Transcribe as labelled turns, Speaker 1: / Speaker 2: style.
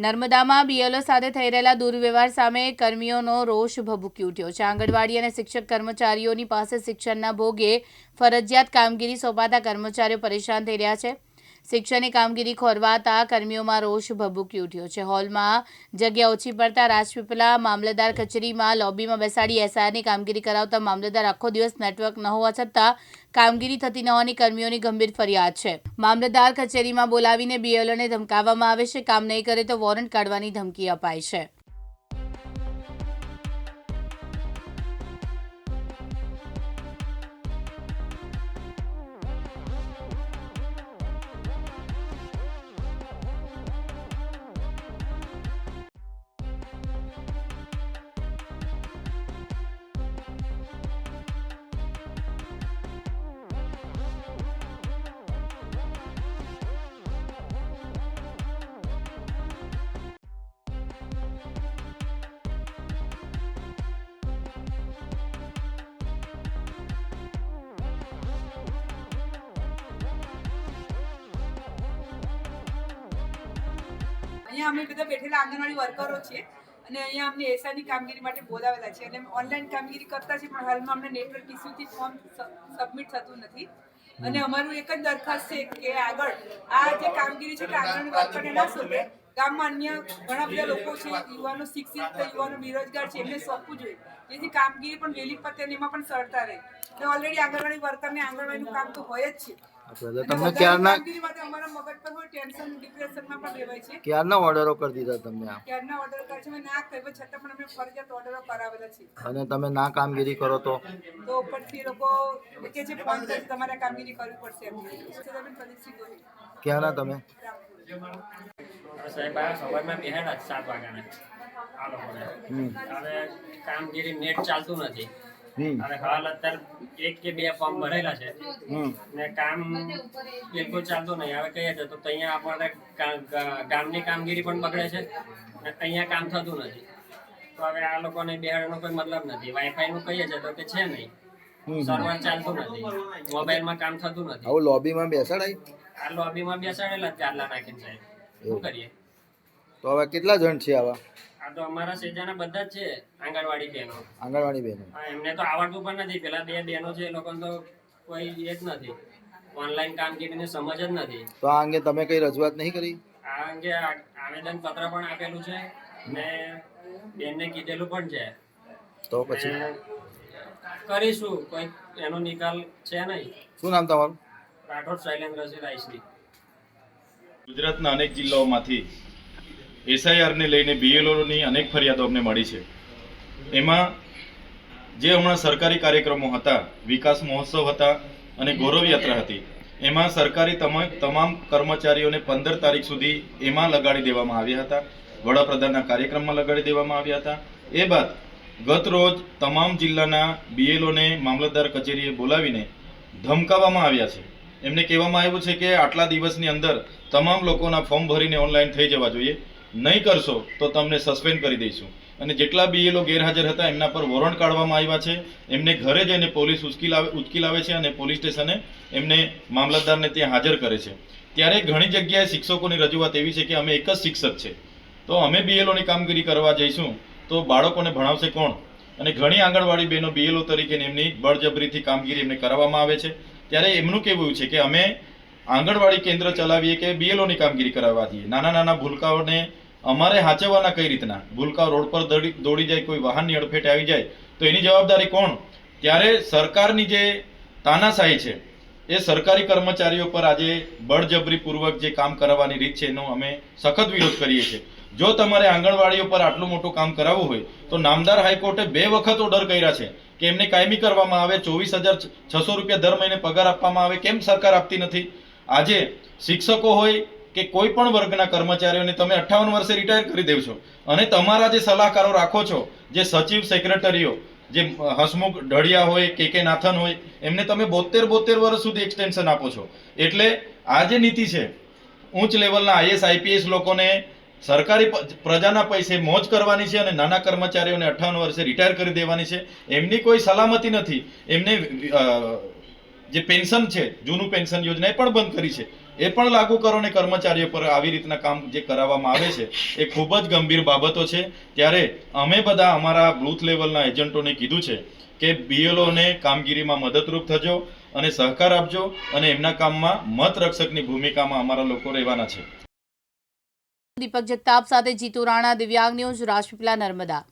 Speaker 1: નર્મદામાં BLO સાથે થઈ રહેલા દુર્વ્યવહાર સામે કર્મીઓનો રોષ ભભૂકી ઉઠ્યો છે. આંગણવાડી અને શિક્ષક કર્મચારીઓની પાસે શિક્ષણના ભોગે ફરજિયાત કામગીરી સોંપાતા કર્મચારીઓ પરેશાન થઈ રહ્યા છે. શિક્ષણની કામગીરી ખોરવાતા કર્મીઓમાં રોષ ભભૂકી ઉઠ્યો છે. હોલમાં જગ્યા ઓછી પડતા રાજપીપલા મામલતદાર કચેરીમાં લોબીમાં બેસાડી એસઆરની કામગીરી કરાવતા મામલતદાર આખો દિવસ નેટવર્ક ન હોવા છતાં કામગીરી થતી ન હોવાની કર્મીઓની ગંભીર ફરિયાદ છે. મામલતદાર કચેરીમાં બોલાવીને બીએલઓને ધમકાવવામાં આવે છે. કામ નહીં કરે તો વોરંટ કાઢવાની ધમકી અપાય છે.
Speaker 2: અહીંયા અમે બધા બેઠેલા આંગણવાડી વર્કરો છીએ અને અહીંયા અમને એસઆઈની કામગીરી માટે બોલાવેલા છે અને ઓનલાઈન કામગીરી કરતા છે, પણ હાલમાં અમને નેટવર્ક ઇસ્યુથી ફોર્મ સબમિટ થતું નથી. અને અમારું એક જ દરખાસ્ત છે કે આગળ આ જે કામગીરી છે, કે આંગણવાડી વર્કરને ના શોધે. ગામમાં અન્ય ઘણા બધા લોકો છે, યુવાનો, શિક્ષિત યુવાનો, બેરોજગાર છે, એમને સોંપવું જોઈએ. જેથી કામગીરી પણ વહેલી પતે એમાં પણ સરળતા રહે. અને ઓલરેડી આંગણવાડી વર્કરને આંગણવાડીનું કામ તો હોય જ છે.
Speaker 3: અચ્છા,
Speaker 2: અને
Speaker 3: તો તમને ક્યારના
Speaker 2: માટે અમારા મગજ પર હોય ટેન્શન ડિપ્રેશનમાં પણ રહેવાય છે.
Speaker 3: ક્યારના ઓર્ડરો કરી દીધા તમને આ
Speaker 2: ક્યારના ઓર્ડર કરે છે અમે ના કહેવા છતાં પણ અમે ફરજિયાત ઓર્ડરો કરાવેલા છે.
Speaker 3: અને તમે ના કામગીરી કરો તો? ક્યાંના તમે?
Speaker 4: સાહેબ આ સવારમાં બેહેલા સાત વાગ્યાના. આ લોકોને
Speaker 3: હમ.
Speaker 4: હવે કામગીરી નેટ ચાલતું નથી. હવે હાલ અત્યારે એક કે બે ફોર્મ ભરેલા છે. ને કામ બિલકુલ ચાલતું નહીં. હવે કહીએ છે તો અહીંયા આપણને ગામની કામગીરી પણ બગડે છે ને અહીંયા કામ થતું નથી. તો હવે આ લોકોને બેહાડવાનો કોઈ મતલબ નથી. વાઈફાઈ નું કહીએ છે તો કે છે નહીં. સર્વર ચાલતું નથી. મોબાઈલમાં કામ થતું નથી.
Speaker 3: આવું લોબીમાં બેસાડાય?
Speaker 4: આ લોબીમાં બેસાડેલા જ ચારલા નાખીને સાહેબ. શું કરીએ?
Speaker 3: તો હવે કેટલા જણ છે આવા?
Speaker 4: આ તો અમારા સેજાના બધા જ છે આંગણવાડી બહેનો.
Speaker 3: આંગણવાડી બહેનો.
Speaker 4: હા, એમને તો આવડતું પણ નથી. પેલા બે બહેનો છે એ લોકોને તો કોઈ એ જ નથી. ઓનલાઈન કામગીરીને સમજ જ નથી.
Speaker 3: તો આ અંગે તમે કઈ રજૂઆત નહીં કરી?
Speaker 4: આ અંગે આવેદન પત્ર પણ આપેલું છે ને બેનને કીધેલું પણ છે.
Speaker 3: તો પછી?
Speaker 4: કરીશું કોઈ એનો નિકાલ છે નહીં.
Speaker 3: શું નામ તમારું?
Speaker 4: રાઠોડ શૈલેન્દ્રસિંહ રાયશ્રી
Speaker 5: ગુજરાતના અનેક જિલ્લાઓમાંથી એસઆઈઆરને લઈને બીએલઓની અનેક ફરિયાદો અમને મળી છે. એમાં જે હમણાં સરકારી કાર્યક્રમો હતા, વિકાસ મહોત્સવ હતા અને ગૌરવ યાત્રા હતી, એમાં સરકારી તમામ કર્મચારીઓને પંદર તારીખ સુધી એમાં લગાડી દેવામાં આવ્યા હતા, વડાપ્રધાનના કાર્યક્રમમાં લગાડી દેવામાં આવ્યા હતા. એ બાદ ગત રોજ તમામ જિલ્લાના બીએલઓને મામલતદાર કચેરીએ બોલાવીને ધમકાવવામાં આવ્યા છે. એમને કહેવામાં આવ્યું છે કે આટલા દિવસની અંદર તમામ લોકોના ફોર્મ ભરીને ઓનલાઈન થઈ જવા જોઈએ. નહીં કરશો, તો તમને સસ્પેન્ડ કરી દઈશું. અને જેટલા બીએલઓ ગેરહાજર હતા, એમના પર વોરંટ કાઢવામાં આવ્યા છે. એમને ઘરે જઈને પોલીસ ઉચકી લાવે ઉચકી લાવે છે અને પોલીસ સ્ટેશને એમને મામલતદારને ત્યાં હાજર કરે છે. ત્યારે ઘણી જગ્યાએ શિક્ષકોની રજૂઆત એવી છે કે અમે એક જ શિક્ષક છે. તો અમે બીએલઓની કામગીરી કરવા જઈશું, તો બાળકોને ભણાવશે કોણ? અને ઘણી આંગણવાડી બહેનો બીએલઓ તરીકે એમની બળજબરીથી કામગીરી એમને કરાવવામાં આવે છે. ત્યારે એમનું કહેવું છે કે અમે આંગણવાડી કેન્દ્ર ચલાવીએ કે બીએલઓની કામગીરી કરાવવાથી નાના નાના ભૂલકાઓને અમારે હાચવવાના કઈ રીતના? ભૂલકાઓ રોડ પર દોડી જાય, કોઈ વાહનની અડફેટે આવી જાય, તો એની જવાબદારી કોણ? ત્યારે સરકારની જે તાનાશાહી છે, એ સરકારી કર્મચારીઓ પર આજે બળજબરીપૂર્વક જે કામ કરાવવાની રીત છે, એનો અમે સખત વિરોધ કરીએ છીએ. જો તમારે આંગણવાડીઓ પર આટલું મોટું કામ કરાવવું હોય, તો નામદાર હાઈકોર્ટે બે વખત ઓર્ડર કર્યા છે કે એમને કાયમી કરવામાં આવે, ચોવીસ હજાર છસો રૂપિયા દર મહિને પગાર આપવામાં આવે, કેમ સરકાર આપતી નથી? આજે શિક્ષકો હોય કે કોઈ પણ વર્ગના કર્મચારીઓને તમે અઠ્ઠાવન વર્ષે રિટાયર કરી દેવશો અને તમારા જે સલાહકારો રાખો છો, જે સચિવ સેક્રેટરીઓ જે હસમુખ ઢળિયા હોય, કે કે નાથન હોય, એમને તમે બોતેર બોતેર વર્ષ સુધી એક્સટેન્શન આપો છો. એટલે આ જે નીતિ છે, ઉચ્ચ લેવલના આઈએસ આઈપીએસ લોકોને સરકારી પ્રજાના પૈસે મોજ કરવાની છે અને નાના કર્મચારીઓને અઠ્ઠાવન વર્ષે રિટાયર કરી દેવાની છે. એમની કોઈ સલામતી નથી. એમને જે પેન્શન છે, જૂનું પેન્શન યોજના એ પણ બંધ કરી છે. એ પણ લાગુ કરો ને કર્મચારીઓ પર આવી રીતના કામ જે કરાવવામાં આવે છે, એ ખૂબ જ ગંભીર બાબતો છે. ત્યારે અમે બધા અમારા બૂથ લેવલના એજન્ટોને કીધું છે કે બીએલઓને કામગીરીમાં મદદરૂપ થજો અને સહકાર આપજો અને એમના કામમાં મત રક્ષકની ભૂમિકામાં અમારા લોકો રહેવાના છે.
Speaker 1: દીપક જગતાપ સાથે જીતુ રાણા, દિવ્યાંગ ન્યૂઝ, રાજપીપલા, નર્મદા.